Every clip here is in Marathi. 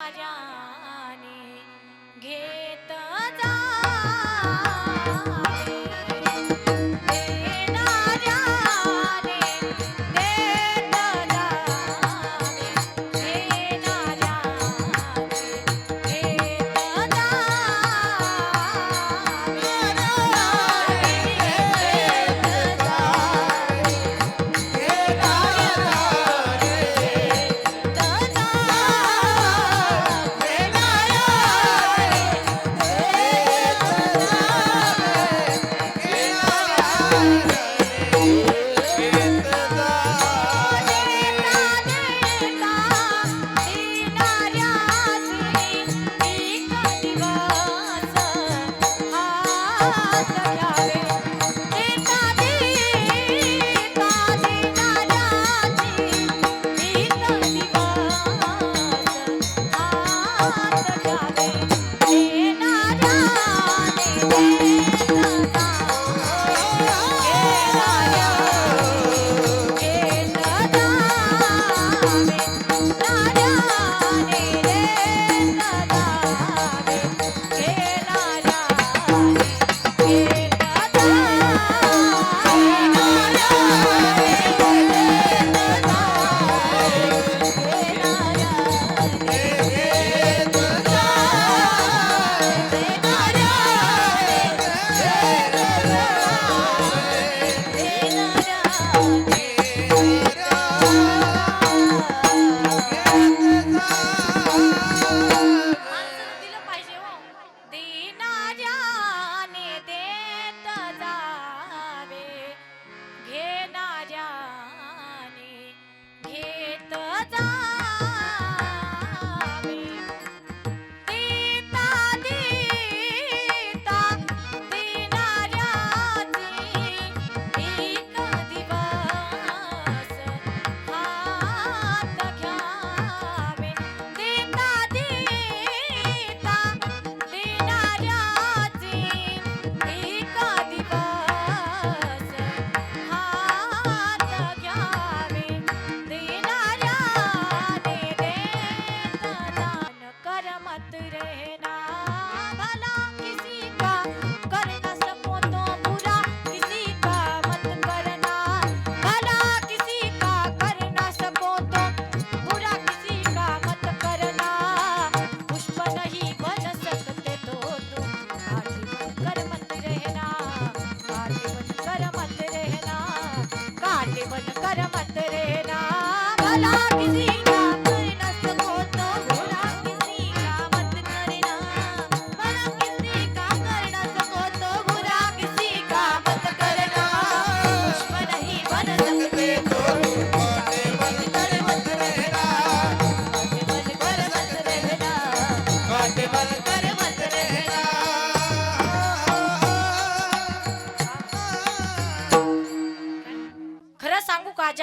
राजाने घे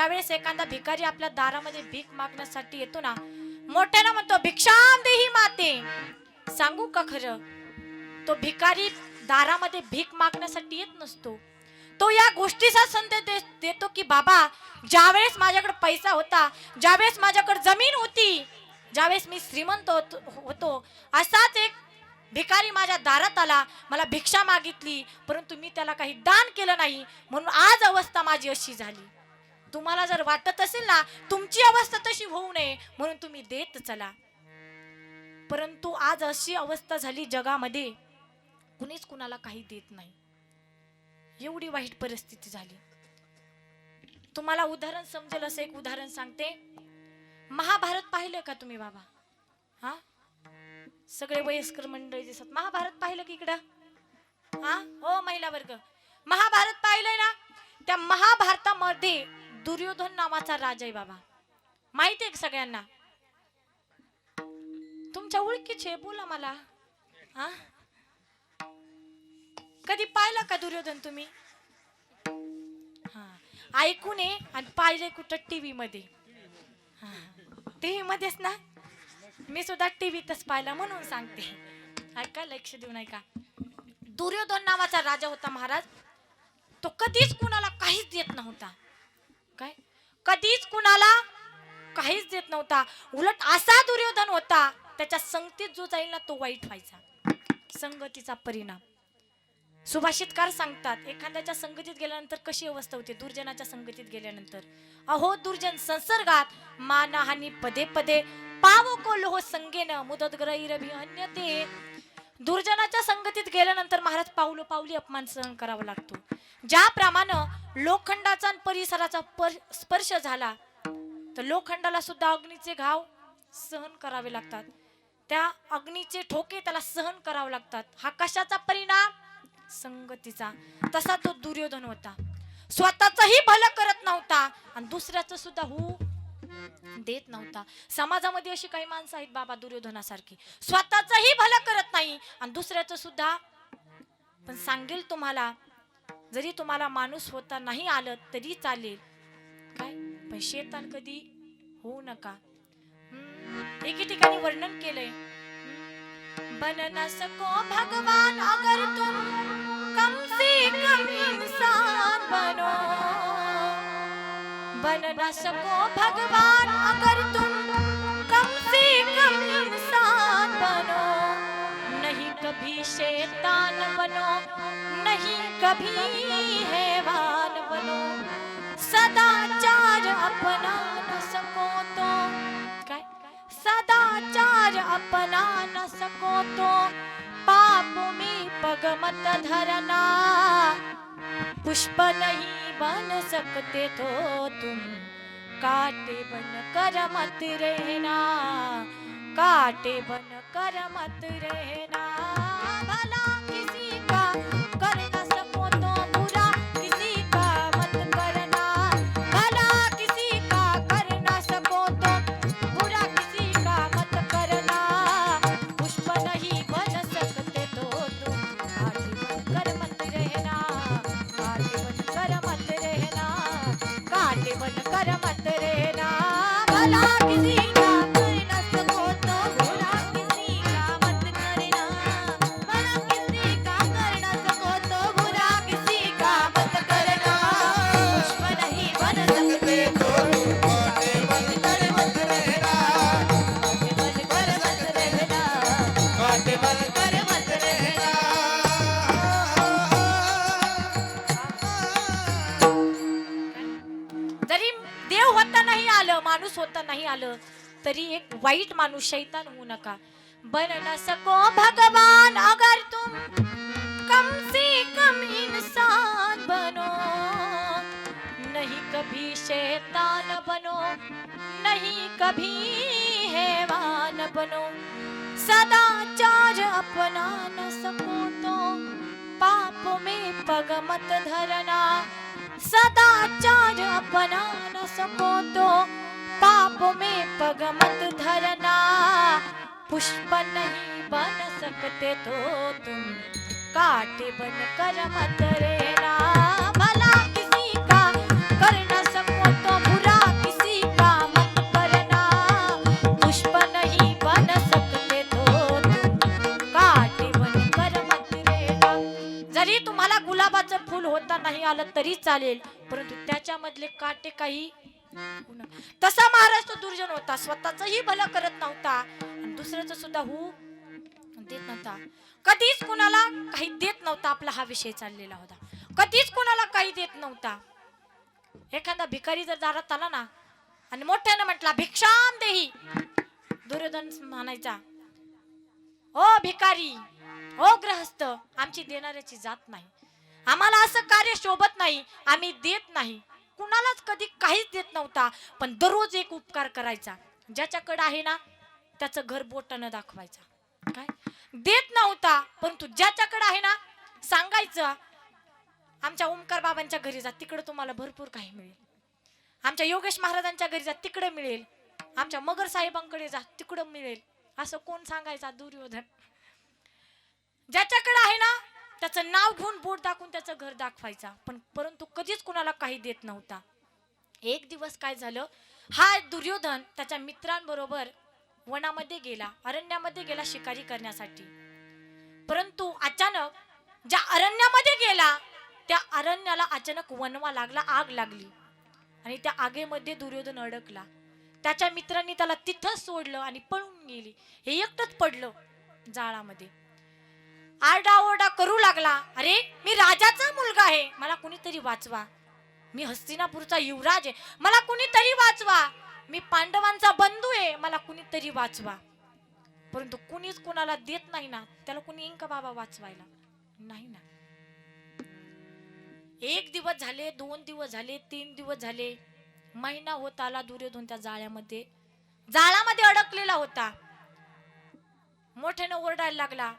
ज्यावेळेस एखादा भिकारी आपल्या दारामध्ये भीक मागण्यासाठी येतो ना मोठ्यानं म्हणतो भिक्षाम देही माते. सांगू का खरं? तो भिकारी दारामध्ये भीक मागण्यासाठी येत नसतो. तो या गोष्टीचा संदेश देतो की बाबा ज्यावेळेस माझ्याकडे पैसा होता ज्यावेळेस माझ्याकडे जमीन होती ज्यावेळेस मी श्रीमंत होतो असाच एक भिकारी माझ्या दारात आला मला भिक्षा मागितली परंतु मी त्याला काही दान केलं नाही म्हणून आज अवस्था माझी अशी झाली. तुम्हाला जर वाटत असेल ना तुमची अवस्था तशी होऊ नये म्हणून तुम्ही देत चला. परंतु आज अशी अवस्था झाली जगामध्ये कुणीच कुणाला काही देत नाही. एवढी वाईट परिस्थिती झाली. तुम्हाला उदाहरण समजेल असं एक उदाहरण सांगते. महाभारत पाहिलं का तुम्ही बाबा? हा? सगळे वयस्कर मंडळी दिसत. महाभारत पाहिलं की इकडं? हा? हो महिला वर्ग. महाभारत पाहिलंय ना त्या महाभारतामध्ये दुर्योधन नावाचा राजा आहे बाबा. माहिती आहे का सगळ्यांना? तुमच्या ओळखीचे बोला मला. हा? कधी पाहिला का दुर्योधन तुम्ही? हा. ऐकून ये आणि पाहिले कुठं टीव्ही मध्ये. टीव्ही मध्येच ना? मी सुद्धा टीव्हीतच पाहिला म्हणून सांगते. ऐका लक्ष देऊ नका दुर्योधन नावाचा राजा होता महाराज. तो कधीच कुणाला काहीच देत नव्हता. कधीच कुणाला काहीच देत नव्हता. उलट असा दुर्योधन होता त्याच्या संगतीत जो जाईल ना तो वाईट व्हायचा. संगतीचा परिणाम. सुभाषितकार सांगतात एखाद्याच्या संगतीत गेल्यानंतर कशी अवस्था होते? दुर्जनाच्या संगतीत गेल्यानंतर. अहो दुर्जन संसर्गात मानहानी पदे पदे पावो को लोह संगेन मुदत ग्रहीरविहन्य ते दुर्जनाच्या संगतीत गेल्यानंतर महाराज पावलो पावली अपमान सहन करावा लागतो. ज्याप्रमाणे लोखंडाचा आणि परिसराचा स्पर्श झाला तर लोखंडाला सुद्धा अग्नीचे घाव सहन करावे लागतात. त्या अग्नीचे ठोके त्याला सहन करावे लागतात. हा कशाचा परिणाम? संगतीचा. तसा तो दुर्योधन होता. स्वतःचही भलं करत नव्हता. आणि दुसऱ्याचं सुद्धा हू देत नव्हता. समाजामध्ये अशी काही माणसं आहेत बाबा दुर्योधनासारखी. स्वतःचही भलं करत नाही आणि दुसऱ्याचं सुद्धा. पण सांगेल तुम्हाला जरी तुम्हाला माणूस होता नाही आलं तरी चालेल. काय? पण शेतान कधी होऊ नका. एके ठिकाणी वर्णन केलंय. बन न सको भगवान अगर तुम कम से कम इंसान बनो. बन न सको भगवान, अगर तुम कम से कम इंसान बनो, नहीं कभी शैतान बनो, नहीं कभी हैवान बनो, सदाचार अपना न सको तो सदाचार अपना न सको तो पाप में पग मत धरना, पुष्प नहीं बन सकते तो तुम। काटे बन कर मत रहना काटे बन कर मत रहना। भला तरी एक वाईट माणूस शैतान होऊ नका. बन न सको भगवान अगर तुम कम से कम इंसान बनो. नहीं कभी शैतान बनो नहीं कभी हैवान बनो. सदाचार अपना न सको तो पाप में पग मत धरना. सदाचार अपना न सको तो पाप में पग मत धरना। पुष्प नहीं बन सकते तो तुम काटे बन कर मत रहना। भला किसी का कर सको तो बुरा किसी का मत करना। पुष्प नहीं बन सकते तो तुम काटे बन कर मत रहना। जरी तुम्हाला गुलाबाचं फुल होता नाही आलं तरी चालेल परंतु त्याच्यामधले काटे काही तसा महाराष्ट्र दुर्जन होता. स्वतःचही भलं करत नव्हता. दुसऱ्याच सुद्धा हू देत नव्हता. कधीच कुणाला काही देत नव्हता आपला हा विषय चाललेला होता. कधीच कुणाला काही देत नव्हता. एखादा भिकारी जर दारात आला ना आणि मोठ्यानं म्हटला भिक्षाम देही दुर्योधन म्हणायचा ओ भिकारी ओ ग्रहस्थ आमची देणाऱ्याची जात नाही. आम्हाला असं कार्य शोभत नाही. आम्ही देत नाही. कुणालाच कधी काहीच देत नव्हता पण दररोज एक उपकार करायचा. ज्याच्याकडे आहे ना त्याचं घर बोटानं दाखवायचा. काय? देत नव्हता परंतु ज्याच्याकडे आहे ना सांगायचं आमच्या ओमकार बाबांच्या घरी जा तिकडे तुम्हाला भरपूर काही मिळेल. आमच्या योगेश महाराजांच्या घरी जा तिकडे मिळेल. आमच्या मगर साहेबांकडे जा तिकडं मिळेल. असं कोण सांगायचा दुर्योधन? ज्याच्याकडे आहे ना त्याचं नाव घेऊन बोट दाखवून त्याचं घर दाखवायचा. पण परंतु कधीच कुणाला काही देत नव्हता. एक दिवस काय झालं? हा दुर्योधन त्याच्या मित्रांबरोबर वनामध्ये गेला अरण्यामध्ये गेला शिकारी करण्यासाठी. परंतु अचानक ज्या अरण्यामध्ये गेला त्या अरण्याला अचानक वनवा लागला आग लागली. आणि त्या आगेमध्ये दुर्योधन अडकला. त्याच्या मित्रांनी त्याला तिथंच सोडलं आणि पळून गेली. हे एकटंच पडलं जाळामध्ये. आरडाओरडा करू लागला. अरे मी राजाचा मुलगा आहे. मला कुणीतरी वाचवा. मी हस्तिनापूरचा युवराज आहे. मला कुणीतरी वाचवा. मी पांडवांचा बंधू आहे. मला कुणीतरी वाचवा. परंतु कुणीच कुणाला देत नाही ना त्याला कुणी येईन का बाबा वाचवायला. नाही ना. एक दिवस झाले दोन दिवस झाले तीन दिवस झाले. महिना होत आला दुर्योधन त्या जाळ्यामध्ये जाळामध्ये अडकलेला होता. मोठ्यानं ओरडायला लागला.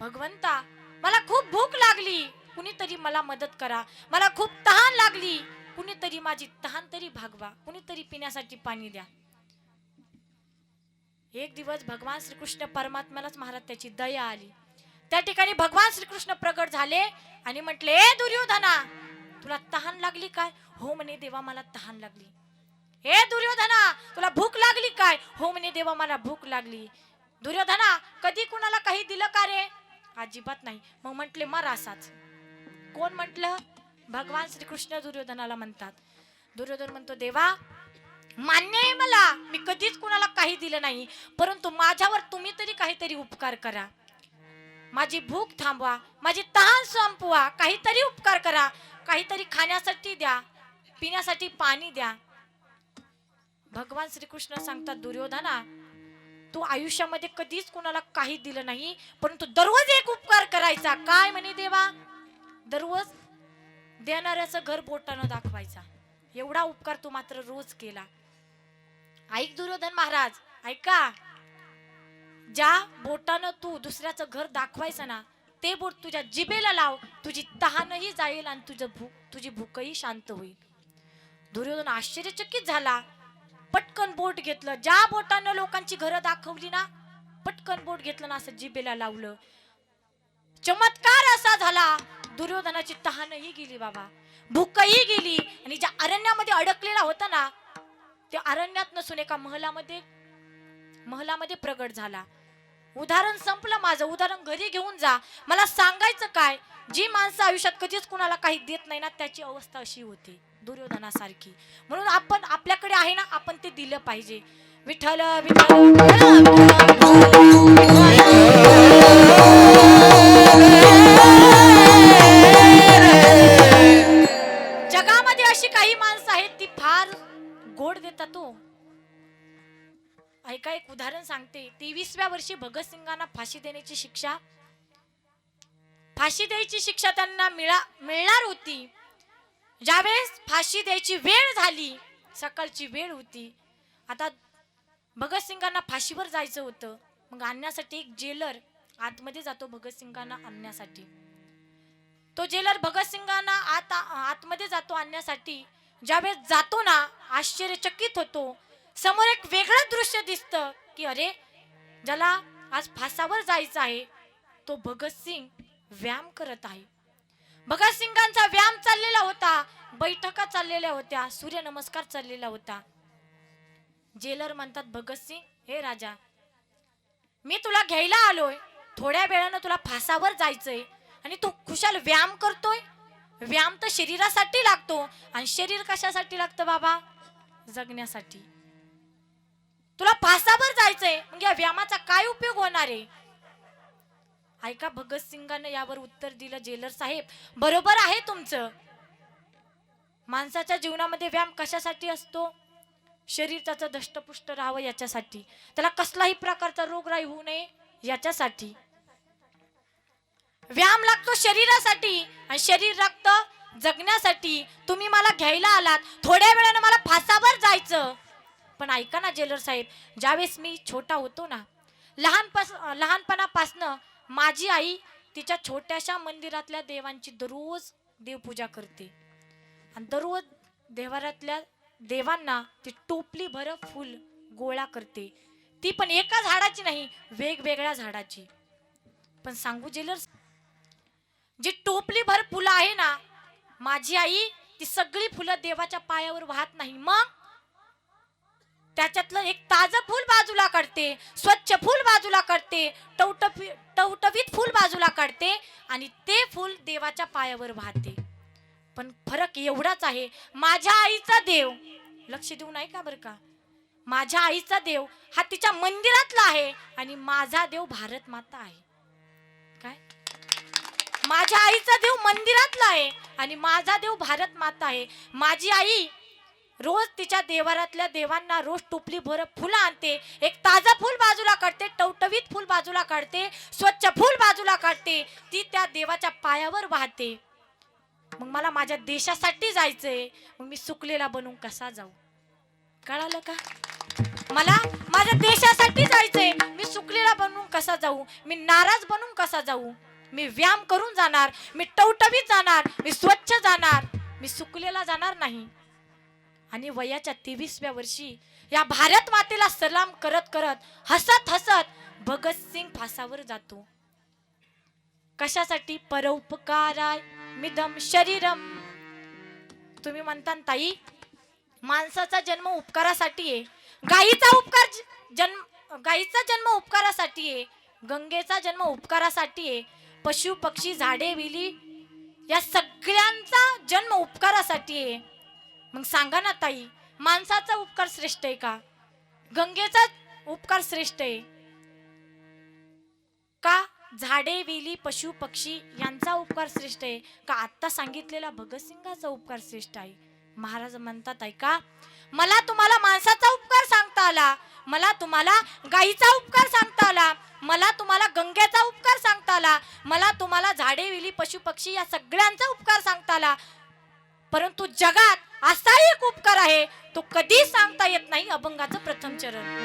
भगवंता मला खूप भूक लागली. कुणीतरी मला मदत करा. मला खूप तहान लागली. कुणीतरी माझी तहान तरी भागवा. कुणीतरी पिण्यासाठी पाणी द्या. एक दिवस भगवान श्रीकृष्ण परमात्म्यालाच महाराज त्याची दया आली. त्या ठिकाणी भगवान श्रीकृष्ण प्रगट झाले आणि म्हटले ए दुर्योधना तुला तहान लागली काय? हो म्हणे देवा मला तहान लागली. हे दुर्योधना तुला भूक लागली काय? हो म्हणे देवा मला भूक लागली. दुर्योधना कधी कुणाला काही दिलं का रे? अजिबात नाही. मग म्हटले मर असाच. कोण म्हटलं? भगवान श्रीकृष्ण दुर्योधनाला म्हणतात. दुर्योधन म्हणतो देवा मान्य आहे मला. मी कधीच कुणाला काही दिलं नाही. परंतु माझ्यावर तुम्ही तरी काहीतरी उपकार करा. माझी भूक थांबवा. माझी तहान संपवा. काहीतरी उपकार करा. काहीतरी खाण्यासाठी द्या. पिण्यासाठी पाणी द्या. भगवान श्रीकृष्ण सांगतात दुर्योधना तू आयुष्यामध्ये कधीच कुणाला काही दिलं नाही परंतु दररोज एक उपकार करायचा. काय म्हणे देवा? दररोज देणाऱ्याचं घर बोटानं दाखवायचा. एवढा उपकार तू मात्र रोज केला. ऐक दुर्योधन महाराज ऐका. ज्या बोटानं तू दुसऱ्याचं घर दाखवायचं ना ते बोट तुझ्या जिबेला लाव तुझी तहानही जाईल आणि तुझं भूक तुझी भूकही शांत होईल. दुर्योधन आश्चर्यचकित झाला. पटकन बोट घेतलं. ज्या बोटानं लोकांची घरं दाखवली ना पटकन बोट घेतलं ना असं जिबेला लावलं. चमत्कार असा झाला. दुर्योधनाची तहानही गेली बाबा. भूकही गेली. आणि ज्या अरण्यामध्ये अडकलेला होता ना ते अरण्यात नसून एका महलामध्ये महलामध्ये प्रगट झाला. उदाहरण संपलं माझं. उदाहरण घरी घेऊन जा. मला सांगायचं काय? जी माणसं आयुष्यात कधीच कुणाला काही देत नाही ना त्याची अवस्था अशी होती. दुर्योधनासारखी. म्हणून आपण आपल्याकडे आहे ना आपण ते दिलं पाहिजे. विठ्ठल विठ्ठल जगामध्ये अशी काही माणसं आहेत ती फार गोड देतात तो ऐका एक उदाहरण सांगते. तेवीसव्या वर्षी भगतसिंगांना फाशी देण्याची शिक्षा. फाशी द्यायची शिक्षा त्यांना मिळा मिळणार होती. ज्यावेळेस फाशी द्यायची वेळ झाली सकाळची वेळ होती आता भगतसिंगांना फाशीवर जायचं होतं. मग आणण्यासाठी एक जेलर आतमध्ये जातो भगतसिंगांना आणण्यासाठी. तो जेलर भगतसिंगांना आत आतमध्ये जातो आणण्यासाठी. ज्यावेळेस जातो ना आश्चर्यचकित होतो. समोर एक वेगळं दृश्य दिसतं की अरे ज्याला आज फासावर जायचं आहे तो भगतसिंग व्यायाम करत आहे. भगतसिंगांचा व्यायाम चाललेला होता बैठका चाललेल्या होत्या सूर्यनमस्कार चाललेला होता. जेलर म्हणतात भगतसिंग हे राजा मी तुला घ्यायला आलोय. थोड्या वेळानं तुला फासावर जायचंय आणि तू खुशाल व्यायाम करतोय. व्यायाम तर शरीरासाठी लागतो आणि शरीर कशासाठी लागतं बाबा? जगण्यासाठी. तुला फासावर जायचंय. मग या व्यायामाचा काय उपयोग होणार आहे? ऐका भगतसिंगानं यावर उत्तर दिलं जेलर साहेब. बरोबर आहे तुमचं. माणसाच्या जीवनामध्ये व्यायाम कशासाठी असतो? शरीर त्याचं दष्टपुष्ट राहावं याच्यासाठी. त्याला कसलाही प्रकारचा रोगराई होऊ नये याच्यासाठी. व्यायाम लागतो शरीरासाठी आणि शरीर लागतं जगण्यासाठी. तुम्ही मला घ्यायला आलात. थोड्या वेळानं मला फासावर जायचं. पण ऐका ना जेलर साहेब ज्यावेळेस मी छोटा होतो ना लहानपास लहानपणापासनं माझी आई तिच्या छोट्याशा मंदिरातल्या देवांची दररोज देवपूजा करते. आणि दररोज देवारातल्या देवांना ती टोपली भर फुल गोळा करते. ती पण एका झाडाची नाही वेगवेगळ्या झाडाची. पण सांगू जेलर जी टोपली भर फुलं आहे ना माझी आई ती सगळी फुलं देवाच्या पायावर वाहत नाही. मग? त्याच्यातलं एक ताजं फूल बाजूला काढते स्वच्छ फूल बाजूला काढते टवटफी टवटवीत फूल बाजूला काढते आणि ते फूल देवाच्या पायावर वाहते. पण फरक एवढाच आहे माझ्या आईचा देव लक्ष देऊ नाही का बरं का माझ्या आईचा देव हा तिच्या मंदिरातला आहे आणि माझा देव भारत माता आहे. काय? माझ्या आईचा देव मंदिरातला आहे आणि माझा देव भारत माता आहे. माझी आई रोज तिच्या देवारातल्या देवांना रोज टोपली भर फुलं आणते. एक ताजं फुल बाजूला काढते टवटवीत फुल बाजूला काढते स्वच्छ फुल बाजूला काढते ती त्या देवाच्या पायावर वाहते. मग मला माझ्या देशासाठी जायचंय. मग मी सुकलेला बनून कसा जाऊ? कळालं का? मला माझ्या देशासाठी जायचंय. मी सुकलेला बनून कसा जाऊ? मी नाराज बनून कसा जाऊ? मी व्यायाम करून जाणार मी टवटवीत जाणार मी स्वच्छ जाणार. मी सुकलेला जाणार नाही. आणि वयाच्या तेवीसव्या वर्षी या भारत मातेला सलाम करत करत हसत हसत भगतसिंग फासावर जातो. कशासाठी? परोपकाराय मिदम शरीरम. तुम्ही म्हणता ताई माणसाचा जन्म उपकारासाठी आहे. गायीचा उपकार ज- जन्म गायीचा जन्म उपकारासाठी आहे. गंगेचा जन्म उपकारासाठी आहे. पशु पक्षी झाडे विली या सगळ्यांचा जन्म उपकारासाठी आहे. मग सांगा ना ताई माणसाचा उपकार श्रेष्ठ आहे का? गंगेचा उपकार श्रेष्ठ आहे. का झाडे वेली पशु पक्षी यांचा उपकार श्रेष्ठ आहे? का आत्ता सांगितलेला भगतसिंगाचा उपकार श्रेष्ठ आहे? महाराज म्हणतात ऐका मला तुम्हाला माणसाचा उपकार सांगता आला. मला तुम्हाला गाईचा उपकार सांगता आला. मला तुम्हाला गंगेचा उपकार सांगता आला. मला तुम्हाला झाडे वेली पशु पक्षी या सगळ्यांचा उपकार सांगता आला. परंतु जगात असा एक उपकार आहे. तो कधी सांगता येत नाही अभंगाचं प्रथम चरण.